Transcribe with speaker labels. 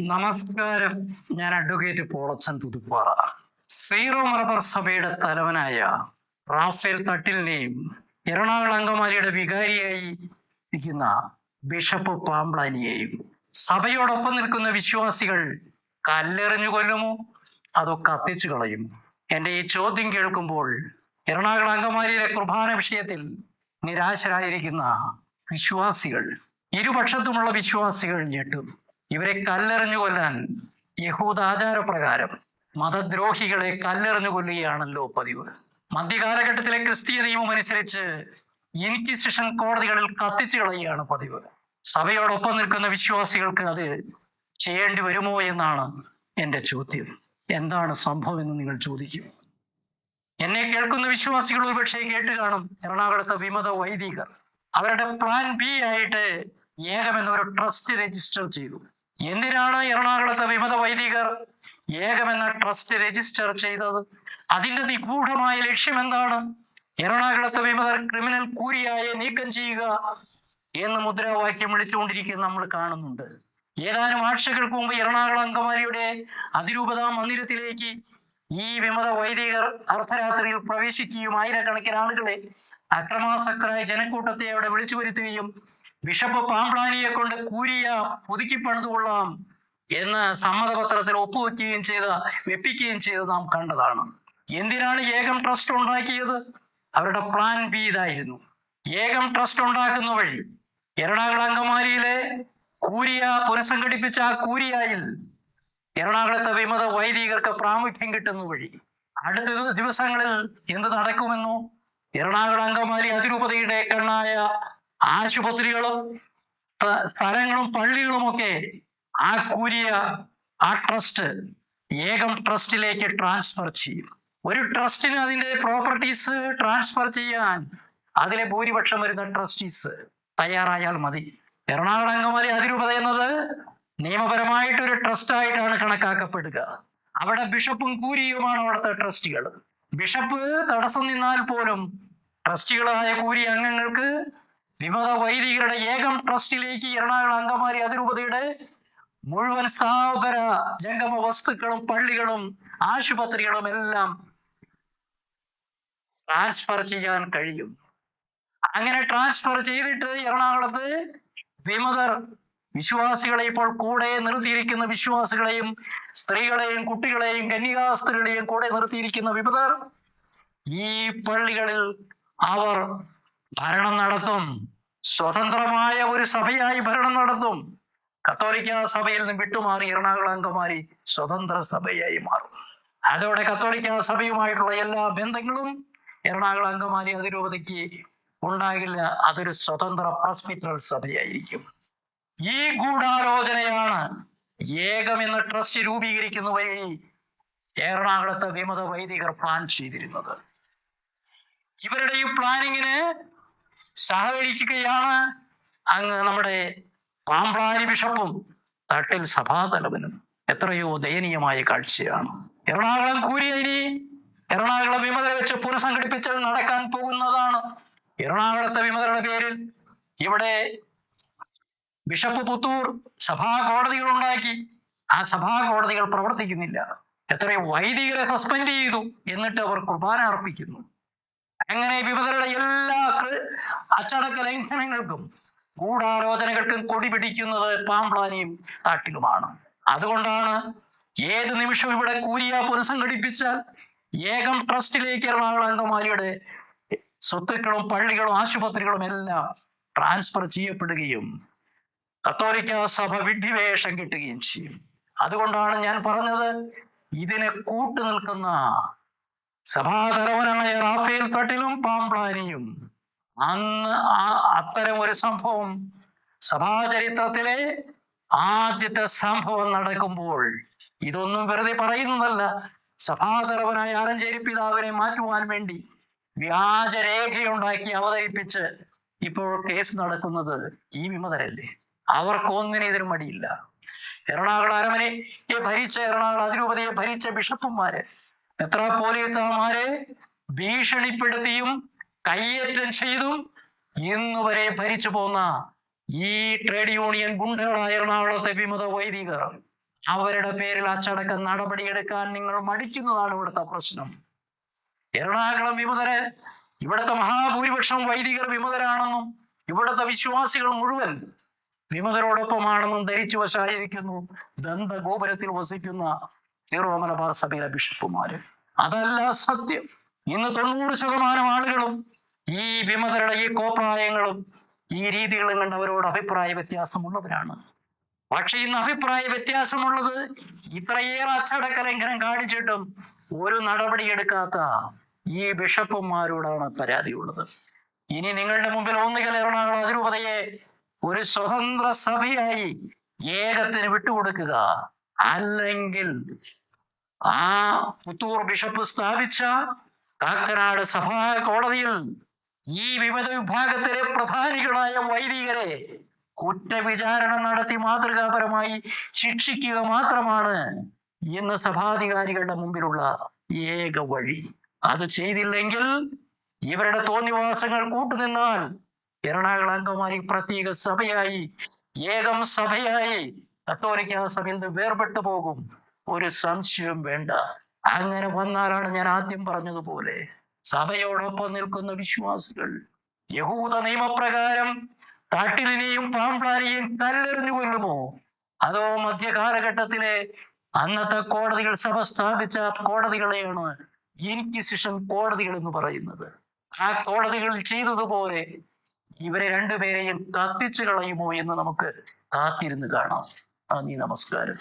Speaker 1: നമസ്കാരം. ഞാൻ advocate Polachan Puthuppara. Zero Malabar സഭയുടെ തലവനായ റാഫേൽ തട്ടിലിനെയും എറണാകുളം അങ്കമാലിയുടെ വികാരിയായി ഇരിക്കുന്ന ബിഷപ്പ് പാമ്പ്ലാനിയെയും സഭയോടൊപ്പം നിൽക്കുന്ന വിശ്വാസികൾ കല്ലെറിഞ്ഞു കൊല്ലുമോ? അതോ കത്തിച്ചു കളയും? എന്റെ ഈ ചോദ്യം കേൾക്കുമ്പോൾ എറണാകുളം അങ്കമാലിയിലെ കുർബാന വിഷയത്തിൽ നിരാശരായിരിക്കുന്ന വിശ്വാസികൾ ഇരുപക്ഷത്തുമുള്ള വിശ്വാസികൾ ഞെട്ടും. ഇവരെ കല്ലെറിഞ്ഞു കൊല്ലാൻ യഹൂദ ആചാരപ്രകാരം മതദ്രോഹികളെ കല്ലെറിഞ്ഞു കൊല്ലുകയാണല്ലോ പതിവ്. മധ്യകാലഘട്ടത്തിലെ ക്രിസ്തീയ നിയമം അനുസരിച്ച് ഇൻക്വിസിഷൻ കോടതികളിൽ കത്തിച്ചു കളയുകയാണ് പതിവ്. സഭയോടൊപ്പം നിൽക്കുന്ന വിശ്വാസികൾക്ക് അത് ചെയ്യേണ്ടി വരുമോ എന്നാണ് എന്റെ ചോദ്യം. എന്താണ് സംഭവം എന്ന് നിങ്ങൾ ചോദിക്കും. എന്നെ കേൾക്കുന്ന വിശ്വാസികൾ ഒരുപക്ഷെ കേട്ട് കാണും. എറണാകുളത്തെ വിമത വൈദികർ. അവരുടെ പ്ലാൻ ബി ആയിട്ട് ഏകമെന്ന എന്നൊരു ട്രസ്റ്റ് രജിസ്റ്റർ ചെയ്തു. എന്തിനാണ് എറണാകുളത്തെ വിമത വൈദികർ ഏകമെന്ന ട്രസ്റ്റ് രജിസ്റ്റർ ചെയ്തത്? അതിന്റെ നിഗൂഢമായ ലക്ഷ്യം എന്താണ്? എറണാകുളത്തെ വിമതർ ക്രിമിനൽ കൂരിയായ നീക്കം ചെയ്യുക എന്ന് മുദ്രാവാക്യം വിളിച്ചുകൊണ്ടിരിക്കുന്ന നമ്മൾ കാണുന്നുണ്ട്. ഏതാനും ആഴ്ചകൾക്ക് മുമ്പ് എറണാകുളം അങ്കമാലിയുടെ അതിരൂപതാ മന്ദിരത്തിലേക്ക് ഈ വിമത വൈദികർ അർദ്ധരാത്രിയിൽ പ്രവേശിക്കുകയും ആയിരക്കണക്കിന് ആളുകളെ അക്രമാസക്തരായ ജനക്കൂട്ടത്തെ അവിടെ വിളിച്ചു വരുത്തുകയും ബിഷപ്പ് പാമ്പ്ലാനിയെ കൊണ്ട് കൂരിയ പുതുക്കി പണിതുകൊള്ളാം എന്ന് സമ്മതപത്രത്തിൽ ഒപ്പുവെക്കുകയും ചെയ്ത് വെപ്പിക്കുകയും ചെയ്ത് നാം കണ്ടതാണ്. എന്തിനാണ് ഏകം ട്രസ്റ്റ് ഉണ്ടാക്കിയത്? അവരുടെ പ്ലാൻ ബി ഇതായിരുന്നു. ഏകം ട്രസ്റ്റ് ഉണ്ടാക്കുന്ന വഴി എറണാകുളം അങ്കമാലിയിലെ കൂരിയ പുനഃസംഘടിപ്പിച്ച ആ കൂരിയായിൽ എറണാകുളത്തെ വിമത വൈദികർക്ക് പ്രാമുഖ്യം കിട്ടുന്ന വഴി അടുത്ത ദിവസങ്ങളിൽ എന്ത് നടക്കുമെന്നോ? എറണാകുളം അങ്കമാലി അതിരൂപതയുടെ കണ്ണായ ആശുപത്രികളും സ്ഥലങ്ങളും പള്ളികളുമൊക്കെ ആ കൂരിയ ആ ട്രസ്റ്റ് ഏകം ട്രസ്റ്റിലേക്ക് ട്രാൻസ്ഫർ ചെയ്യും. ഒരു ട്രസ്റ്റിന് അതിന്റെ പ്രോപ്പർട്ടീസ് ട്രാൻസ്ഫർ ചെയ്യാൻ അതിലെ ഭൂരിപക്ഷം വരുന്ന ട്രസ്റ്റീസ് തയ്യാറായാൽ മതി. എറണാകുളം അങ്കമാലി അതിരൂപത എന്നത് നിയമപരമായിട്ടൊരു ട്രസ്റ്റായിട്ടാണ് കണക്കാക്കപ്പെടുക. അവിടെ ബിഷപ്പും കൂരിയുമാണ് അവിടുത്തെ ട്രസ്റ്റികൾ ബിഷപ്പ് തടസ്സം നിന്നാൽ പോലും ട്രസ്റ്റികളായ കൂരി അംഗങ്ങൾക്ക് വിമത വൈദികരുടെ ഏകം ട്രസ്റ്റിലേക്ക് എറണാകുളം അങ്കമാലി അതിരൂപതയുടെ മുഴുവൻ സ്ഥാപന ജംഗമ വസ്തുക്കളും പള്ളികളും ആശുപത്രികളും എല്ലാം ട്രാൻസ്ഫർ ചെയ്യാൻ കഴിയും. അങ്ങനെ ട്രാൻസ്ഫർ ചെയ്തിട്ട് എറണാകുളത്ത് വിമതർ വിശ്വാസികളെ ഇപ്പോൾ കൂടെ നിർത്തിയിരിക്കുന്ന വിശ്വാസികളെയും സ്ത്രീകളെയും കുട്ടികളെയും കന്യകാസ്ത്രീകളെയും കൂടെ നിർത്തിയിരിക്കുന്ന വിമതർ ഈ പള്ളികളിൽ അവർ ഭരണം നടത്തും. സ്വതന്ത്രമായ ഒരു സഭയായി ഭരണം നടത്തും. കത്തോലിക്ക സഭയിൽ നിന്ന് വിട്ടുമാറി എറണാകുളം അങ്കമാരി സ്വതന്ത്ര സഭയായി മാറും. അതോടെ കത്തോലിക്ക സഭയുമായിട്ടുള്ള എല്ലാ ബന്ധങ്ങളും എറണാകുളം അങ്കമാരി അതിരൂപതയ്ക്ക് ഉണ്ടാകില്ല. അതൊരു സ്വതന്ത്ര പ്രസ്പിറ്റൽ സഭയായിരിക്കും. ഈ ഗൂഢാലോചനയാണ് ഏകം എന്ന ട്രസ്റ്റ് രൂപീകരിക്കുന്ന വഴി എറണാകുളത്തെ വിമത വൈദികർ പ്ലാൻ ചെയ്തിരുന്നത്. ഇവരുടെ ഈ പ്ലാനിങ്ങിന് സഹകരിക്കുകയാണ്. അങ്ങ് നമ്മുടെ പാമ്പാരി ബിഷപ്പും തട്ടിൽ സഭാതലവനും. എത്രയോ ദയനീയമായ കാഴ്ചയാണ്. എറണാകുളം കൂരിയനി എറണാകുളം വിമതരെ വെച്ച് പുനഃസംഘടിപ്പിച്ച് നടക്കാൻ പോകുന്നതാണ് എറണാകുളത്തെ വിമതരുടെ പേരിൽ. ഇവിടെ ബിഷപ്പ് പുത്തൂർ സഭാ കോടതികൾ ഉണ്ടാക്കി ആ സഭാ കോടതികൾ പ്രവർത്തിക്കുന്നില്ല. എത്രയോ വൈദികരെ സസ്പെൻഡ് ചെയ്തു. എന്നിട്ട് അവർ കുർബാന അർപ്പിക്കുന്നു. അങ്ങനെ വിമതരുടെ എല്ലാ അച്ചടക്ക ലംഘനങ്ങൾക്കും ഗൂഢാലോചനകൾക്കും കൊടി പിടിക്കുന്നത് പാമ്പ്ലാനിയും നാട്ടിലുമാണ്. അതുകൊണ്ടാണ് ഏത് നിമിഷം ഇവിടെ കൂരിയ പുനഃസംഘടിപ്പിച്ചാൽ ഏകം ട്രസ്റ്റിലേക്ക് എറണാകുളം സ്വത്തുക്കളും പള്ളികളും ആശുപത്രികളും എല്ലാം ട്രാൻസ്ഫർ ചെയ്യപ്പെടുകയും കത്തോലിക്ക സഭ വിഡ്ഢിവേഷം കിട്ടുകയും ചെയ്യും. അതുകൊണ്ടാണ് ഞാൻ പറഞ്ഞത് ഇതിനെ കൂട്ടു നിൽക്കുന്ന സഭാതലവനായ റാഫേൽ തട്ടിലും പാമ്പ്ലാനിയും അന്ന് ആ അത്തരം ഒരു സംഭവം സഭാചരിത്രത്തിലെ ആദ്യത്തെ സംഭവം നടക്കുമ്പോൾ ഇതൊന്നും വെറുതെ പറയുന്നതല്ല. സഭാതലവനായ ആലഞ്ചേരി പിതാവിനെ മാറ്റുവാൻ വേണ്ടി വ്യാജരേഖയുണ്ടാക്കി അവതരിപ്പിച്ച് ഇപ്പോൾ കേസ് നടക്കുന്നത് ഈ വിമതരല്ലേ? അവർക്കൊന്നിനെ ഇതിന് മടിയില്ല. എറണാകുളം അരമനയെ ഭരിച്ച എറണാകുളം അതിരൂപതയെ ഭരിച്ച ബിഷപ്പുമാര് മെത്രാപ്പോലിയത്താമാരെ ഭീഷണിപ്പെടുത്തിയും കയ്യേറ്റം ചെയ്തും. ഇന്നുവരെ ഭരിച്ചു പോന്ന ഈ ട്രേഡ് യൂണിയൻ ഗുണ്ടകളായ എറണാകുളത്തെ വിമത വൈദികർ അവരുടെ പേരിൽ അച്ചടക്ക നടപടിയെടുക്കാൻ നിങ്ങൾ മടിക്കുന്നതാണ് ഇവിടുത്തെ പ്രശ്നം. എറണാകുളം വിമതര് ഇവിടുത്തെ മഹാഭൂരിപക്ഷം വൈദികർ വിമതരാണെന്നും ഇവിടുത്തെ വിശ്വാസികൾ മുഴുവൻ വിമതരോടൊപ്പമാണെന്നും ധരിച്ചു വശായിരിക്കുന്നു. ദന്ത ഗോപുരത്തിൽ വസിക്കുന്ന സീറോ മലബാർ സഭയിലെ ബിഷപ്പുമാര്. അതല്ല സത്യം. ഇന്ന് തൊണ്ണൂറ് ശതമാനം ആളുകളും ഈ വിമതരുടെ ഈ കോപ്രായങ്ങളും ഈ രീതികളും കണ്ട് അവരോട് അഭിപ്രായ വ്യത്യാസമുള്ളവരാണ്. പക്ഷെ ഇന്ന് അഭിപ്രായ വ്യത്യാസമുള്ളത് ഇത്രയേറെ അച്ചടക്ക ലംഘനം കാണിച്ചിട്ടും ഒരു നടപടി എടുക്കാത്ത ഈ ബിഷപ്പുമാരോടാണ് പരാതിയുള്ളത്. ഇനി നിങ്ങളുടെ മുമ്പിൽ ഒന്നുകിൽ എറണാകുളം അതിരൂപതയെ ഒരു സ്വതന്ത്ര സഭയായി ഏകത്തിന് വിട്ടുകൊടുക്കുക. അല്ലെങ്കിൽ ആ പുത്തൂർ ബിഷപ്പ് സ്ഥാപിച്ച കാക്കനാട് സഭാ കോടതിയിൽ ഈ വിമത വിഭാഗത്തിലെ പ്രധാനികളായ വൈദികരെ കുറ്റവിചാരണ നടത്തി മാതൃകാപരമായി ശിക്ഷിക്കുക മാത്രമാണ് ഇന്ന് സഭാധികാരികളുടെ മുമ്പിലുള്ള ഏക വഴി. അത് ചെയ്തില്ലെങ്കിൽ ഇവരുടെ തോന്നിവാസങ്ങൾ കൂട്ടുനിന്നാൽ എറണാകുളം അങ്കമാലി പ്രത്യേക സഭയായി ഏകം സഭയായി കത്തോലിക്ക സഭയിൽ നിന്ന് വേർപെട്ടു പോകും. ഒരു സംശയം വേണ്ട. അങ്ങനെ വന്നാലാണ് ഞാൻ ആദ്യം പറഞ്ഞതുപോലെ സഭയോടൊപ്പം നിൽക്കുന്ന വിശ്വാസികൾ. യഹൂദ നിയമപ്രകാരം താട്ടിലിനെയും പാമ്പ്ലാനെയും കല്ലെറിഞ്ഞു കൊല്ലുമോ? അതോ മധ്യകാലഘട്ടത്തിലെ അന്നത്തെ കോടതികൾ സഭ സ്ഥാപിച്ച കോടതികളെയാണ് ഇൻക്വിസിഷൻ കോടതികൾ എന്ന് പറയുന്നത്. ആ കോടതികൾ ചെയ്തതുപോലെ ഇവരെ രണ്ടുപേരെയും കത്തിച്ചു കളയുമോ എന്ന് നമുക്ക് കാത്തിരുന്ന് കാണാം. നന്ദി നമസ്കാരം.